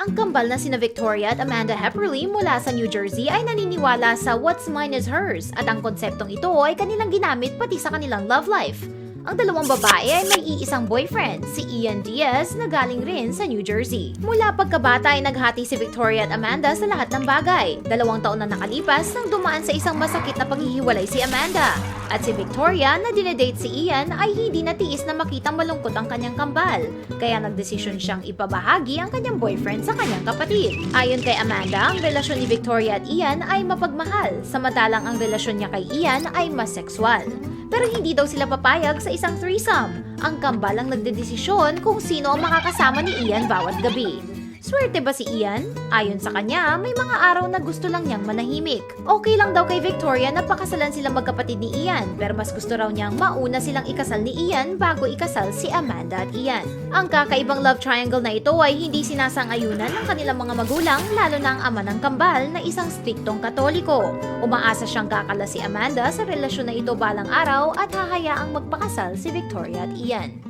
Ang kambal na sina Victoria at Amanda Hepperly mula sa New Jersey ay naniniwala sa what's mine is hers at ang konseptong ito ay kanilang ginamit pati sa kanilang love life. Ang dalawang babae ay may iisang boyfriend, si Ian Diaz na galing rin sa New Jersey. Mula pagkabata ay naghati si Victoria at Amanda sa lahat ng bagay. Dalawang taon na nakalipas nang dumaan sa isang masakit na paghihiwalay si Amanda. At si Victoria na dinedate si Ian ay hindi natiis na makitang malungkot ang kanyang kambal. Kaya nagdesisyon siyang ipabahagi ang kanyang boyfriend sa kanyang kapatid. Ayon kay Amanda, ang relasyon ni Victoria at Ian ay mapagmahal, samantalang ang relasyon niya kay Ian ay mas sexual. Pero hindi daw sila papayag sa isang threesome. Ang kambal ang nagdedesisyon kung sino ang makakasama ni Ian bawat gabi. Swerte ba si Ian? Ayon sa kanya, may mga araw na gusto lang niyang manahimik. Okay lang daw kay Victoria na pakasalan silang magkapatid ni Ian, pero mas gusto raw niyang mauna silang ikasal ni Ian bago ikasal si Amanda at Ian. Ang kakaibang love triangle na ito ay hindi sinasang-ayunan ng kanilang mga magulang, lalo na ang ama ng kambal na isang striktong katoliko. Umaasa siyang kakala si Amanda sa relasyon na ito balang araw at hahayaang magpakasal si Victoria at Ian.